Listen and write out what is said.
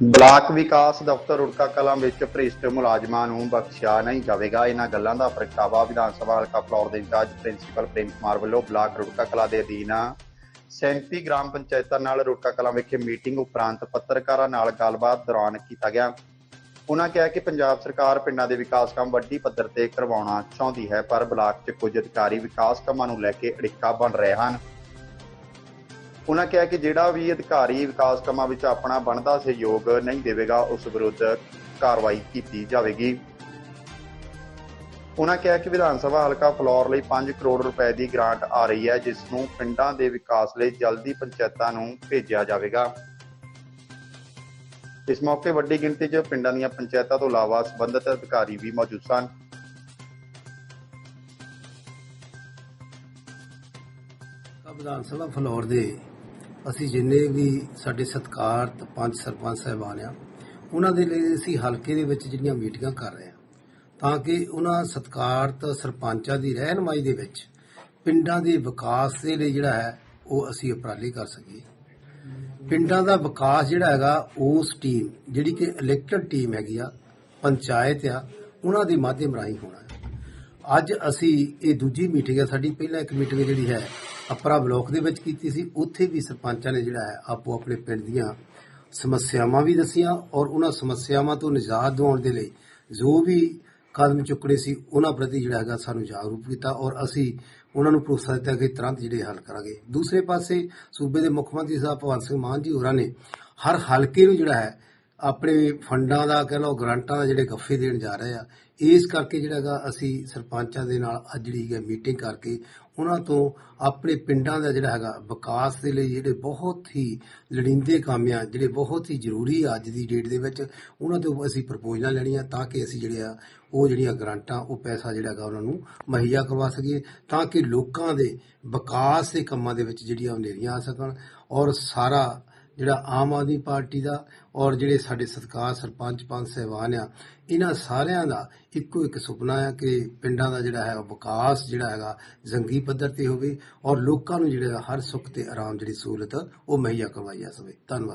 Block ਵਿਕਾਸ ਦਫ਼ਤਰ ਰੁੜਕਾ ਕਲਾਂ ਵਿੱਚ ਭ੍ਰਿਸ਼ਟ ਮੁਲਾਜ਼ਮਾਂ ਨੂੰ ਬਖਸ਼ਿਆ ਨਹੀਂ ਜਾਵੇਗਾ। ਇਹਨਾਂ ਗੱਲਾਂ ਦਾ ਪ੍ਰਗਟਾਵਾ ਵਿਧਾਨ ਸਭਾ ਹਲਕਾ ਫਲੌਰ ਦੇ ਇੰਚਾਰਜ ਪ੍ਰਿੰਸੀਪਲ ਪ੍ਰੇਮ ਕੁਮਾਰ ਵੱਲੋਂ ਬਲਾਕ ਰੁੜਕਾ ਕਲਾਂ ਦੇ ਅਧੀਨ 37 ਗ੍ਰਾਮ ਪੰਚਾਇਤਾਂ ਨਾਲ ਰੁੜਕਾ ਕਲਾਂ ਵਿਖੇ ਮੀਟਿੰਗ ਉਪਰੰਤ ਪੱਤਰਕਾਰਾਂ ਨਾਲ ਗੱਲਬਾਤ ਦੌਰਾਨ ਕੀਤਾ ਗਿਆ। ਉਹਨਾਂ ਕਿਹਾ ਕਿ ਪੰਜਾਬ ਸਰਕਾਰ ਪਿੰਡਾਂ ਦੇ ਵਿਕਾਸ ਕੰਮ ਵੱਡੀ ਪੱਧਰ ਤੇ ਕਰਵਾਉਣਾ ਚਾਹੁੰਦੀ ਹੈ, ਪਰ ਬਲਾਕ 'ਚ ਕੁਝ ਅਧਿਕਾਰੀ ਵਿਕਾਸ ਕੰਮਾਂ ਨੂੰ ਲੈ ਕੇ ਅੜਿੱਕਾ ਬਣ ਰਹੇ ਹਨ। ਉਹਨਾਂ ਕਿਹਾ ਕਿ ਜਿਹੜਾ ਵੀ ਅਧਿਕਾਰੀ ਵਿਕਾਸ ਕੰਮਾਂ ਵਿੱਚ ਆਪਣਾ ਬਣਦਾ ਸਹਿਯੋਗ ਨਹੀਂ ਦੇਵੇਗਾ, ਉਸ ਵਿਰੁੱਧ ਕਾਰਵਾਈ ਕੀਤੀ ਜਾਵੇਗੀ। ਉਹਨਾਂ ਕਿਹਾ ਕਿ ਵਿਧਾਨ ਸਭਾ ਹਲਕਾ ਫਲੌਰ ਲਈ 5 ਕਰੋੜ ਰੁਪਏ ਦੀ ਗ੍ਰਾਂਟ ਆ ਰਹੀ ਹੈ, ਜਿਸ ਨੂੰ ਪਿੰਡਾਂ ਦੇ ਵਿਕਾਸ ਲਈ ਜਲਦੀ ਪੰਚਾਇਤਾਂ ਨੂੰ ਭੇਜਿਆ ਜਾਵੇਗਾ। ਇਸ ਮੌਕੇ ਵੱਡੀ ਗਿਣਤੀ 'ਚ ਪਿੰਡਾਂ ਦੀਆਂ ਪੰਚਾਇਤਾਂ ਤੋਂ ਇਲਾਵਾ ਸਬੰਧਤ ਅਧਿਕਾਰੀ ਵੀ ਮੌਜੂਦ ਸਨ। ਵਿਧਾਨ ਸਭਾ ਫਲੋਰ ਦੇ ਅਸੀਂ ਜਿੰਨੇ ਵੀ ਸਾਡੇ ਸਤਿਕਾਰਤ ਪੰਜ ਸਰਪੰਚ ਸਾਹਿਬਾਨ ਆ, ਉਹਨਾਂ ਦੇ ਲਈ ਅਸੀਂ ਹਲਕੇ ਦੇ ਵਿੱਚ ਜਿਹੜੀਆਂ ਮੀਟਿੰਗਾਂ ਕਰ ਰਹੇ ਹਾਂ, ਤਾਂ ਕਿ ਉਹਨਾਂ ਸਤਿਕਾਰਤ ਸਰਪੰਚਾਂ ਦੀ ਰਹਿਨਮਾਈ ਦੇ ਵਿੱਚ ਪਿੰਡਾਂ ਦੇ ਵਿਕਾਸ ਦੇ ਲਈ ਜਿਹੜਾ ਹੈ, ਉਹ ਅਸੀਂ ਉਪਰਾਲੇ ਕਰ ਸਕੀਏ। ਪਿੰਡਾਂ ਦਾ ਵਿਕਾਸ ਜਿਹੜਾ ਹੈਗਾ, ਉਸ ਟੀਮ ਜਿਹੜੀ ਕਿ ਇਲੈਕਟਡ ਟੀਮ ਹੈਗੀ ਆ, ਪੰਚਾਇਤ ਆ, ਉਹਨਾਂ ਦੇ ਮਾਧਿਅਮ ਰਾਹੀਂ ਹੋਣਾ ਅੱਜ ਅਸੀਂ ਇਹ ਦੂਜੀ ਮੀਟਿੰਗ ਹੈ ਸਾਡੀ ਪਹਿਲਾਂ ਇੱਕ ਮੀਟਿੰਗ ਜਿਹੜੀ ਹੈ ਅਪਰਾ ਬਲਾਕ ਦੇ ਵਿੱਚ ਕੀਤੀ ਸੀ। ਉੱਥੇ ਵੀ ਸਰਪੰਚਾਂ ਨੇ ਜਿਹੜਾ ਹੈ ਆਪੋ ਆਪਣੇ ਪਿੰਡ ਦੀਆਂ ਸਮੱਸਿਆਵਾਂ ਵੀ ਦੱਸੀਆਂ ਔਰ ਉਹਨਾਂ ਸਮੱਸਿਆਵਾਂ ਤੋਂ ਨਿਜਾਤ ਦਿਵਾਉਣ ਦੇ ਲਈ ਜੋ ਵੀ ਕਦਮ ਚੁੱਕਣੇ ਸੀ, ਉਹਨਾਂ ਪ੍ਰਤੀ ਜਿਹੜਾ ਹੈਗਾ ਸਾਨੂੰ ਜਾਗਰੂਕ ਕੀਤਾ ਔਰ ਅਸੀਂ ਉਹਨਾਂ ਨੂੰ ਭਰੋਸਾ ਦਿੱਤਾ ਕਿ ਤੁਰੰਤ ਜਿਹੜੇ ਹੱਲ ਕਰਾਂਗੇ। ਦੂਸਰੇ ਪਾਸੇ ਸੂਬੇ ਦੇ ਮੁੱਖ ਮੰਤਰੀ ਸਾਹਿਬ ਭਗਵੰਤ ਸਿੰਘ ਮਾਨ ਜੀ ਹੋਰਾਂ ਨੇ ਹਰ ਹਲਕੇ ਨੂੰ ਜਿਹੜਾ ਹੈ ਆਪਣੇ ਫੰਡਾਂ ਦਾ ਕਹਿ ਲਓ, ਗ੍ਰਾਂਟਾਂ ਦਾ ਜਿਹੜੇ ਗੱਫੇ ਦੇਣ ਜਾ ਰਹੇ ਆ, ਇਸ ਕਰਕੇ ਜਿਹੜਾ ਹੈਗਾ ਅਸੀਂ ਸਰਪੰਚਾਂ ਦੇ ਨਾਲ ਅੱਜ ਜਿਹੜੀ ਹੈ ਮੀਟਿੰਗ ਕਰਕੇ ਉਹਨਾਂ ਤੋਂ ਆਪਣੇ ਪਿੰਡਾਂ ਦਾ ਜਿਹੜਾ ਹੈਗਾ ਵਿਕਾਸ ਦੇ ਲਈ ਜਿਹੜੇ ਬਹੁਤ ਹੀ ਲੜਿੰਦੇ ਕੰਮ ਆ, ਜਿਹੜੇ ਬਹੁਤ ਹੀ ਜ਼ਰੂਰੀ ਆ ਅੱਜ ਦੀ ਡੇਟ ਦੇ ਵਿੱਚ, ਉਹਨਾਂ ਤੋਂ ਅਸੀਂ ਪ੍ਰਪੋਜ਼ਲਾਂ ਲੈਣੀਆਂ ਤਾਂ ਕਿ ਅਸੀਂ ਜਿਹੜੇ ਆ, ਉਹ ਜਿਹੜੀਆਂ ਗ੍ਰਾਂਟਾਂ, ਉਹ ਪੈਸਾ ਜਿਹੜਾ ਹੈਗਾ ਉਹਨਾਂ ਨੂੰ ਮੁਹੱਈਆ ਕਰਵਾ ਸਕੀਏ, ਤਾਂ ਕਿ ਲੋਕਾਂ ਦੇ ਵਿਕਾਸ ਦੇ ਕੰਮਾਂ ਦੇ ਵਿੱਚ ਜਿਹੜੀਆਂ ਹਨੇਰੀਆਂ ਆ ਸਕਣ ਔਰ ਸਾਰਾ ਜਿਹੜਾ ਆਮ ਆਦਮੀ ਪਾਰਟੀ ਦਾ ਔਰ ਜਿਹੜੇ ਸਾਡੇ ਸਤਕਾਰ ਸਰਪੰਚ ਪੰਚ ਸਹਿਬਾਨ ਆ, ਇਹਨਾਂ ਸਾਰਿਆਂ ਦਾ ਇੱਕੋ ਇੱਕ ਸੁਪਨਾ ਆ ਕਿ ਪਿੰਡਾਂ ਦਾ ਜਿਹੜਾ ਹੈ ਵਿਕਾਸ ਜਿਹੜਾ ਹੈਗਾ ਜੰਗੀ ਪੱਧਰ ਤੇ ਹੋਵੇ ਔਰ ਲੋਕਾਂ ਨੂੰ ਜਿਹੜਾ ਹਰ ਸੁੱਖ ਤੇ ਆਰਾਮ ਜਿਹੜੀ ਸਹੂਲਤ ਉਹ ਮੁਹੱਈਆ ਕਰਵਾਈ ਜਾ ਸਕੇ। ਧੰਨਵਾਦ।